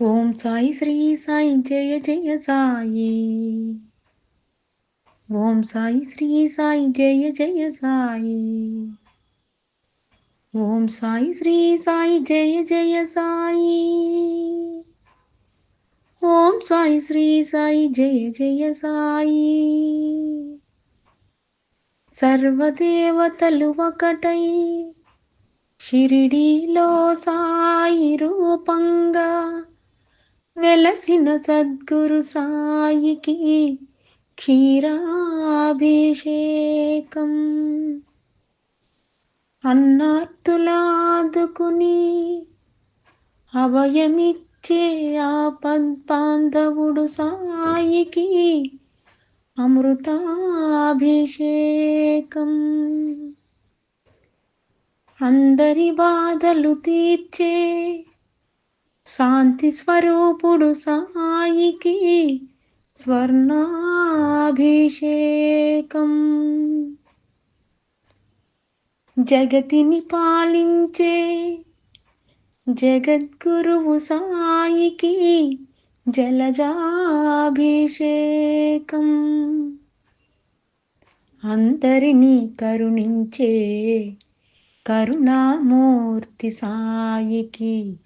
ఓం సాయి శ్రీ సాయి జయ జయ సాయి. ఓం సాయి శ్రీ సాయి జయ జయ సాయి. ఓం సాయి శ్రీ సాయి జయ జయ సాయి. ఓం సాయి శ్రీ సాయి జయ జయ సాయి. సర్వదేవతలు ఒకటై షిరిడీలో సాయి రూపంగా వెలసిన సద్గురు సాయికి క్షీరాభిషేకం. అన్నార్తులాదుకుని అభయమిచ్చే ఆపద్బాంధవుడు సాయికి అమృతాభిషేకం. అందరి బాధలు తీర్చే శాంతి స్వరూపుడు సాయికి స్వర్ణాభిషేకం. జగతిని పాలించే జగద్గురువు సాయికి జలజాభిషేకం. అందరినీ కరుణించే కరుణామూర్తి సాయికి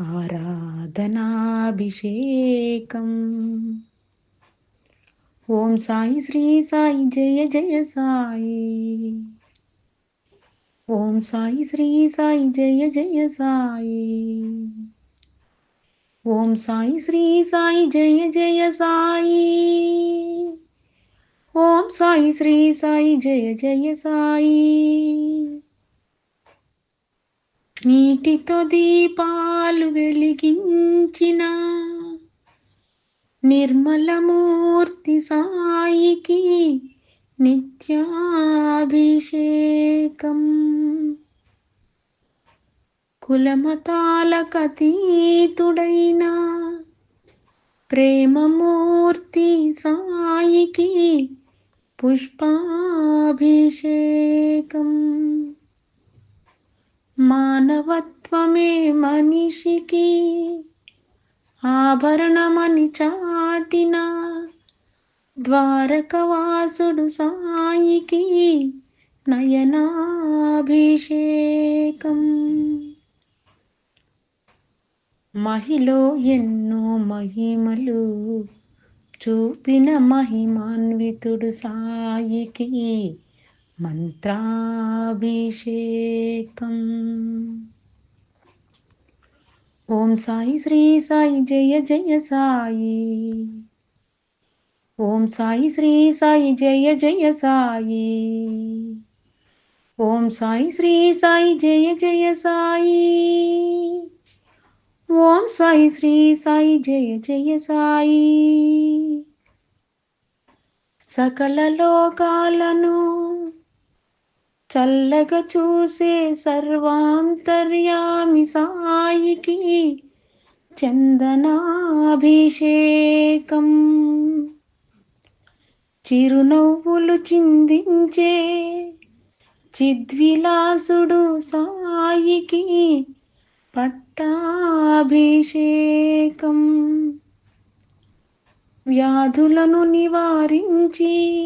ఆరాధనాభిషేకం. ఓం సాయి శ్రీ సాయి జయ జయ సాయి. ఓం సాయి శ్రీ సాయి జయ జయ సాయి. ఓం సాయి శ్రీ సాయి జయ జయ సాయి. ఓం సాయి శ్రీ సాయి జయ జయ సాయి. నీటితో దీపాలు వెలిగించిన నిర్మలమూర్తి సాయికి నిత్యాభిషేకం. కులమతాలకతీతుడైన ప్రేమమూర్తి సాయికి పుష్పాభిషేకం. మానవత్వమే మనిషికి ఆభరణమని చాటిన ద్వారకవాసుడు సాయికి నయనాభిషేకం. మహిలో ఎన్నో మహిమలు చూపిన మహిమాన్వితుడు సాయికి మంత్రాభిషేకం. ఓం సాయి శ్రీ సాయి జయ జయ సాయి. ఓం సాయి శ్రీ సాయి జయ జయ సాయి. ఓం సాయి శ్రీ సాయి జయ జయ సాయి. ఓం సాయి శ్రీ సాయి జయ జయ సాయి. సకల లోకాలను చల్లగా చూసే సర్వాంతర్యామి సాయికి చందనాభిషేకం. చిరునవ్వులు చిందించే చిద్విలాసుడు సాయికి పట్టాభిషేకం. వ్యాధులను నివారించి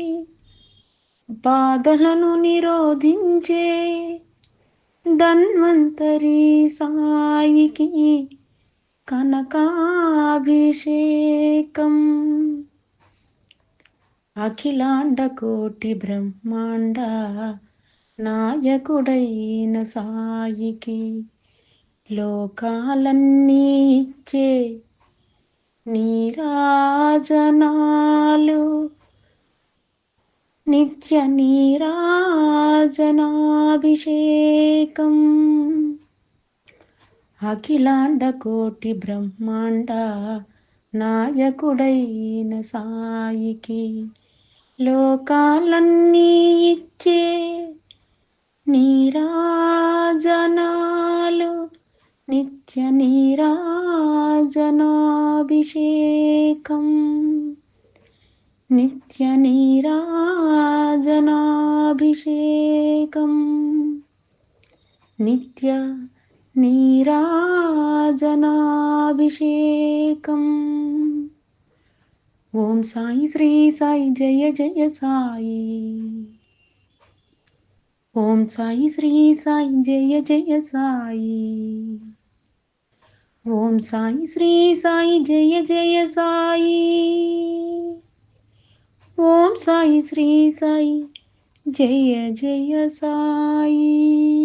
బాధలను నిరోధించే ధన్వంతరి సాయికి కనకాభిషేకం. అఖిలాండ కోటి బ్రహ్మాండ నాయకుడైన సాయికి లోకాలన్నీ ఇచ్చే నీరాజనాలు నిత్య నీరాజనాభిషేకం. అఖిలాండ కోటి బ్రహ్మాండ నాయకుడైన సాయికి లోకాలన్నీ ఇచ్చే నీరాజనాలు నిత్య నీరాజనాభిషేకం. నిత్య నీరాజనాభిషేకం నిత్య నీరాజనాభిషేకం ఓం సాయి శ్రీ సాయి జయ జయ సాయి. ఓం సాయి శ్రీ సాయి జయ జయ సాయి. ఓం సాయి శ్రీ సాయి జయ జయ సాయి. ఓం సాయి శ్రీ సాయి. జయ జయ సాయి.